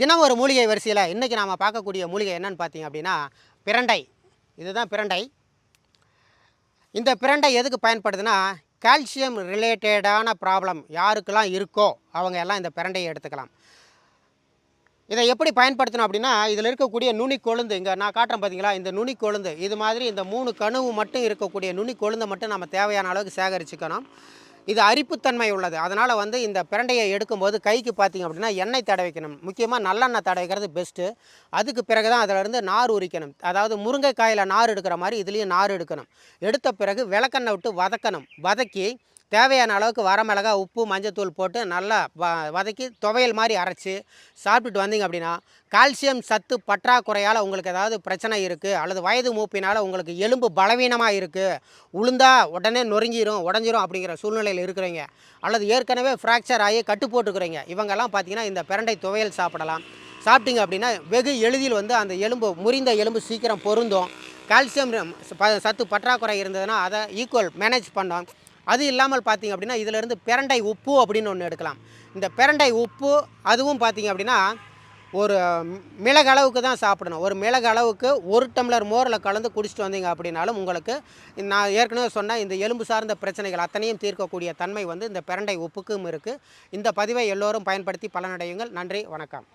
தினம் ஒரு மூலிகை வரிசையில் இன்றைக்கி நாம் பார்க்கக்கூடிய மூலிகை என்னென்னு பார்த்தீங்க அப்படின்னா பிரண்டை. இதுதான் பிரண்டை. இந்த பிரண்டை எதுக்கு பயன்படுதுன்னா கால்சியம் ரிலேட்டடான ப்ராப்ளம் யாருக்கெல்லாம் இருக்கோ அவங்க எல்லாம் இந்த பிரண்டையை எடுத்துக்கலாம். இதை எப்படி பயன்படுத்தணும் அப்படின்னா இதில் இருக்கக்கூடிய நுனி கொழுந்து இங்கே நான் காட்டுறேன் பார்த்தீங்களா இந்த நுனி கொழுந்து இது மாதிரி இந்த மூணு கணுவு மட்டும் இருக்கக்கூடிய நுனி கொழுந்தை மட்டும் நம்ம தேவையான அளவுக்கு சேகரிச்சுக்கணும். இது அரிப்புத்தன்மை உள்ளது. அதனால் வந்து இந்த பிரண்டையை எடுக்கும்போது கைக்கு பார்த்தீங்க அப்படின்னா எண்ணெய் தடவிக்கணும் முக்கியமாக நல்லெண்ணெய் தடவிக்கிறது பெஸ்ட்டு அதுக்கு பிறகு தான் அதிலிருந்து நார் உரிக்கணும். அதாவது முருங்கைக்காயில் நார் எடுக்கிற மாதிரி இதுலேயும் நார் எடுக்கணும். எடுத்த பிறகு விளக்கெண்ணெய் விட்டு வதக்கணும். வதக்கி தேவையான அளவுக்கு வரமிளகா உப்பு மஞ்சத்தூள் போட்டு நல்லா வ வதக்கி துவையல் மாதிரி அரைச்சி சாப்பிட்டுட்டு வந்தீங்க அப்படின்னா கால்சியம் சத்து பற்றாக்குறையால் உங்களுக்கு ஏதாவது பிரச்சனை இருக்குது அல்லது வயது மூப்பினால் உங்களுக்கு எலும்பு பலவீனமாக இருக்குது உளுந்தா உடனே நொறுங்கிடும் உடஞ்சிரும் அப்படிங்கிற சூழ்நிலையில் இருக்கிறீங்க அல்லது ஏற்கனவே ஃப்ராக்சர் ஆகி கட்டு போட்டுக்கிறீங்க இவங்கெல்லாம் பார்த்தீங்கன்னா இந்த பிரண்டை துவையல் சாப்பிடலாம். சாப்பிட்டீங்க அப்படின்னா வெகு எளிதில் வந்து அந்த எலும்பு முறிந்த எலும்பு சீக்கிரம் பொருந்தும். கால்சியம் ப- சத்து பற்றாக்குறை இருந்ததுன்னா அதை ஈக்குவல் மேனேஜ் பண்ணோம் அது இல்லாமல் பார்த்தீங்க அப்படின்னா இதிலிருந்து பிரண்டை உப்பு அப்படின்னு ஒன்று எடுக்கலாம். இந்த பிரண்டை உப்பு அதுவும் பார்த்தீங்க அப்படின்னா ஒரு மிளகு அளவுக்கு தான் சாப்பிடணும். ஒரு மிளகு அளவுக்கு ஒரு டம்ளர் மோரில் கலந்து குடிச்சிட்டு வந்தீங்க அப்படின்னாலும் உங்களுக்கு நான் ஏற்கனவே சொன்ன இந்த எலும்பு சார்ந்த பிரச்சனைகள் அத்தனையும் தீர்க்கக்கூடிய தன்மை வந்து இந்த பிரண்டை உப்புக்கும் இருக்குது இந்த பதிவை எல்லோரும் பயன்படுத்தி பலனடையுங்கள். நன்றி வணக்கம்.